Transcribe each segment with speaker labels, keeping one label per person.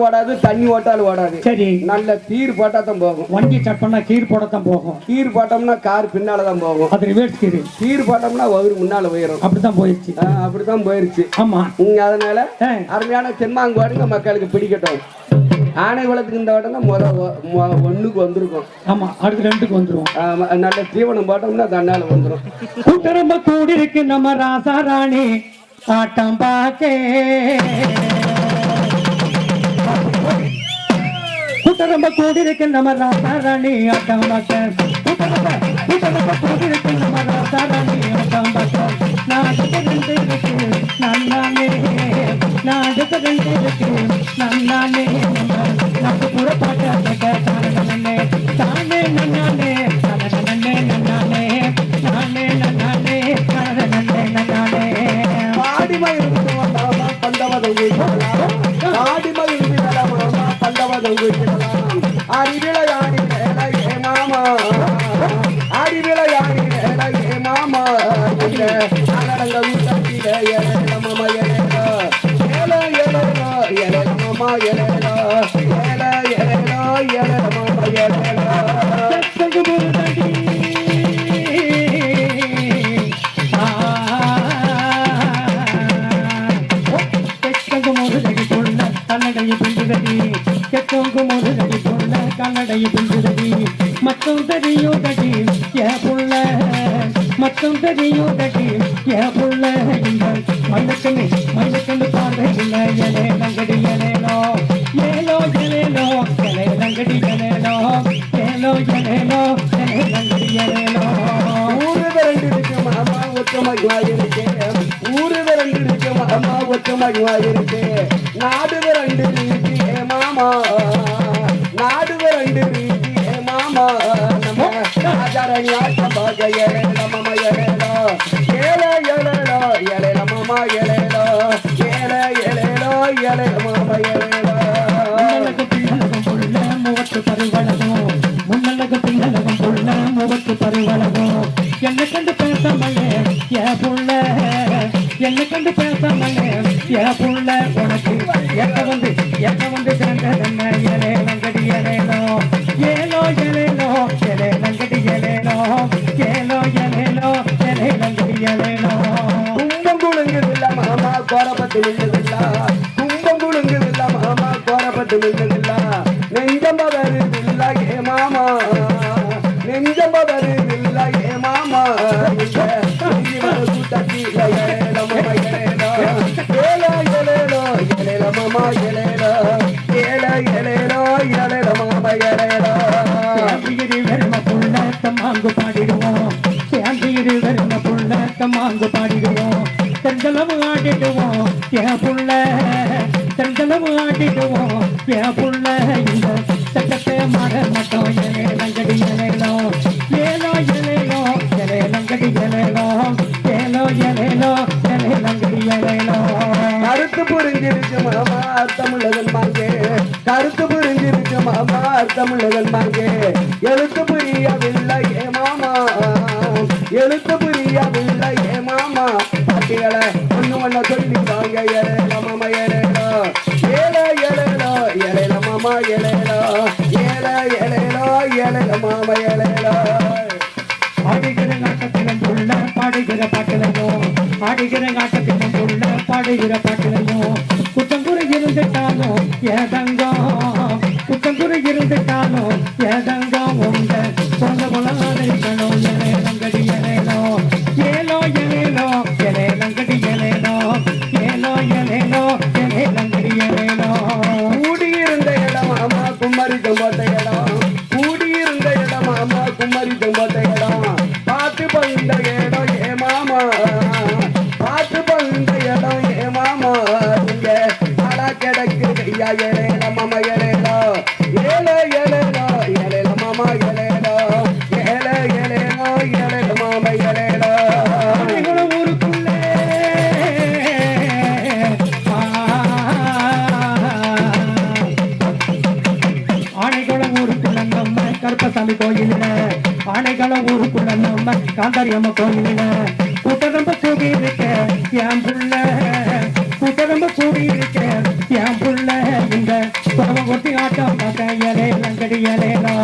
Speaker 1: ஓடாது தண்ணி ஓட்டாலும் ஓடாது
Speaker 2: சரி.
Speaker 1: நல்ல தீர் போட்டா தான் போகும்.
Speaker 2: வண்டி பண்ணா கீர் போடத்தான் போகும்.
Speaker 1: கீர் போட்டோம்னா கார் பின்னால தான் போகும்.
Speaker 2: அது ரிவர்ஸ் கீர்.
Speaker 1: கீர் போட்டோம்னா வயிறு முன்னால உயரும்
Speaker 2: அப்படித்தான் போயிடுச்சு.
Speaker 1: ஆ, அப்படித்தான் போயிருச்சு.
Speaker 2: ஆமா.
Speaker 1: இங்க அதனால அருமையான தென்மாங்குவாடுங்க மக்களுக்கு பிடிக்கட்டும். ஆனை குளத்துக்கு இந்த வட்டம் தான் முத ஒண்ணுக்கு வந்திருக்கும்.
Speaker 2: ஆமா அடுத்து ரெண்டுக்கு வந்துருவோம்
Speaker 1: ஆமா, நல்ல தீவனம் போட்டோம்னா தன்னால வந்துரும்.
Speaker 2: கூட்டரம்ப கூடி இருக்கு நம்ம ராசா ராணி. ஆட்டம் பாக்கே. கூட்டரம்ப கூடி இருக்கு நம்ம ராசா ராணி ஆட்டம் பாக்க கூட்டரம்ப கூட்டரம்ப கூடி இருக்கு ஆட்டம் பாக்க நாட்டுக்கு ரெண்டு இருக்கு நன்னானே நாட்டுக்கு ரெண்டு இருக்கு நன்னானே நம்ம புறப்பாட்டு அட்டக்க தானே தானே நன்னானே தானே நன்னானே. நானே நன்னானே தானே நன்னானே
Speaker 1: அறிவிழையாடி குயிக்கலாம் மாமா
Speaker 2: மத்தம் தெரியும் தடி ஏ புள்ள மத்தம் தெரியும் தடி ஏ புள்ள இந்த மல்லக்கண்ணு மல்லக்கண்ணு பார்வை இல்லை எலே நங்கடி எலேனோ ஏலோ எலேனோ எலே நங்கடி எலேனோ ஏலோ எலேனோ எலே நங்கடி எலேனோ
Speaker 1: ஊரு விரண்டு இருக்கு மாமா ஒற்றுமையா இருக்கு ஊரு விரண்டு இருக்கு மாமா ஒற்றுமையா இருக்கு நாடு விரண்டு இருக்கு மாமா. நாடு விரண்டு இருக்கு மாமா. நம்ம ராஜாரணி ஆட்டம் பாக ஏழேல மாமா ஏழேலோ. ஏழ ஏழேலோ ஏழேல மாமா ஏழேலோ. ஏழ ஏழேலோ ஏழேல மாமா ஏழேலோ.
Speaker 2: முன்னழகு பின்னழகம் புள்ள முகத்து பருவழகும் முன்னழகு பின்னழகம் புள்ள முகத்து பருவழகும் என்னை கண்டு பேசாமலே ஏ புள்ள. என்னை கண்டு பேசாமலே ஏ புள்ள. உனக்கு எட்ட வந்து எட்ட வந்து கிடந்ததென்ன
Speaker 1: கோரப்பட்டு நின்றதில்ல கும்பம் மாமா. கோரப்பட்டு மாமா ஏலேல
Speaker 2: வெறும புள்ள தம்மாங்கு பாடிடுவோம் சேந்தியிரு வெறும புள்ள பாடிடுவோம் ஆடிடுவோம் என் புள்ள ஆடிடுவோம் என் புள்ள இந்த சட்டத்தை மாற மாட்டோம் ஏலோ ஏலோ
Speaker 1: கருத்து புரிஞ்சிருக்கு மாமா மாங்கே கருத்து மாமா அர்த்தமுள்ளதன் மாங்கே எழுத்து புரியவில்லை ஏ மாமா. எழுத்து புரியவில்லை ஏ மாமா. பாட்டிகளை ஒண்ணு ஒண்ணு சொல்லி வாங்க ஏழேல மாமா ஏழேலோ ஏழ ஏழேலோ ஏழேல மாமா ஏழேலோ ஏழ ஏழேலோ ஏழேல மாமா ஏழேலோ
Speaker 2: பாடுகிற நாட்டத்திலும் உள்ள பாடுகிற பாட்டிலையும் பாடுகிற நாட்டத்திலும் உள்ள பாடுகிற பாட்டிலையும் குத்தங்குறை இருந்துட்டாலும் ஏதங்கம் கருப்பசாமி கோயிலில் ஆனைகுளம் ஊருக்குள்ள நம்ம காந்தாரியம்ம கோயிலில் கூட்டரம்ப சூடி இருக்க என் புள்ள. கூட்டரம்ப கூடி இருக்க என் புள்ள. இந்த பரவ கொட்டி ஆட்டம் பார்க்க ஏலே லங்கடி ஏலேலோ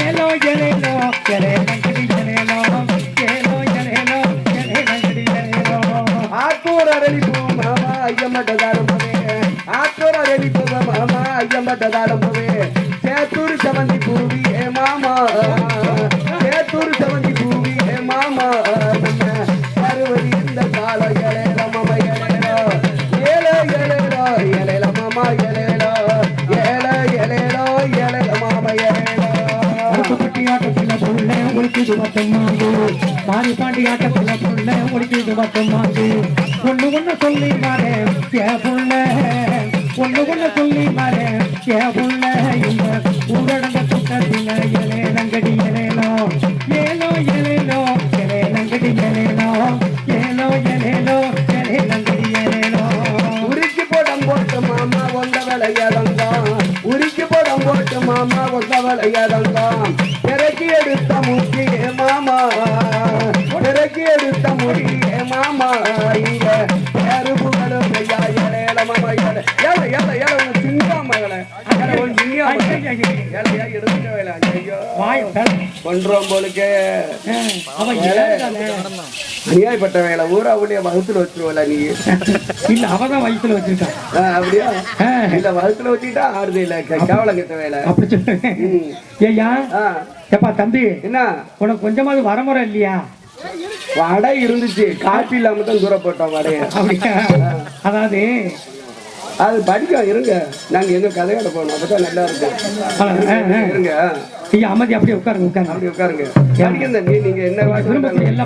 Speaker 2: ஏலோ ஏலேலோ ஏலே லங்கடி ஏலேலோ ஏலோ ஏலேலோ ஏலே லங்கடி ஏலேலோ
Speaker 1: ஆத்தூர் அரளி மாமா ஐயம்பட்டதாரம் போவே ஆத்தூர் அரளி மாமா ஐயம்பட்டதாரம் சேத்தூர் செவன் மாமா சேத்தூர் செவந்தி பூமி ஏ மாமா பருவதி இந்த கால ஏலேல மாமா ஏலேலோ ஏல ஏலேலோ ஏலேல மாமா ஏலேலோ ஏல ஏலேலோ ஏலேல மாமா ஏலேலோ
Speaker 2: கருப்புப்பட்டி ஆட்டத்தில் மட்டும் மாறி பாண்டி ஆட்டத்தில் மட்டும் சொல்லி மாறே ஏ புள்ள சொல்லி மாறே ஏ புள்ள இந்த ஊரடங்க
Speaker 1: போட்டு மாமா வந்த விளையாடங்காம் பிறக்கி எடுத்த முடி மாமா. இறக்கி எடுத்த முடி மாமா. இங்க பண்றோம் போலுக்கு. அநியாயப்பட்ட வேலை ஊரா ஊழிய வகுத்துல வச்சிருவல நீ.
Speaker 2: இல்ல அவதான் வயிற்றுல வச்சிருக்கான்
Speaker 1: ஆ, அப்படியா. இல்ல வகுத்துல வச்சுட்டா ஆறுது இல்ல. கேவலம் கெட்ட வேலை.
Speaker 2: அப்படி சொல்லுங்க
Speaker 1: ஆ,
Speaker 2: ஏப்பா தம்பி.
Speaker 1: என்ன?
Speaker 2: உனக்கு கொஞ்சமாவது வரமுறை இல்லையா?
Speaker 1: வடை இருந்துச்சு. காப்பி இல்லாம தான் தூர போட்டோம் வடைய
Speaker 2: அதாவது
Speaker 1: அது படிக்கும் இருங்க. நாங்க எங்க கதையோட போனோம் அப்பதான் நல்லா இருக்கும். இருங்க.
Speaker 2: ஐயா அமைதி அப்படியே உட்காருங்க உட்காருங்க.
Speaker 1: அப்படி உட்காருங்க. படிக்கும் தம்பி நீங்க என்ன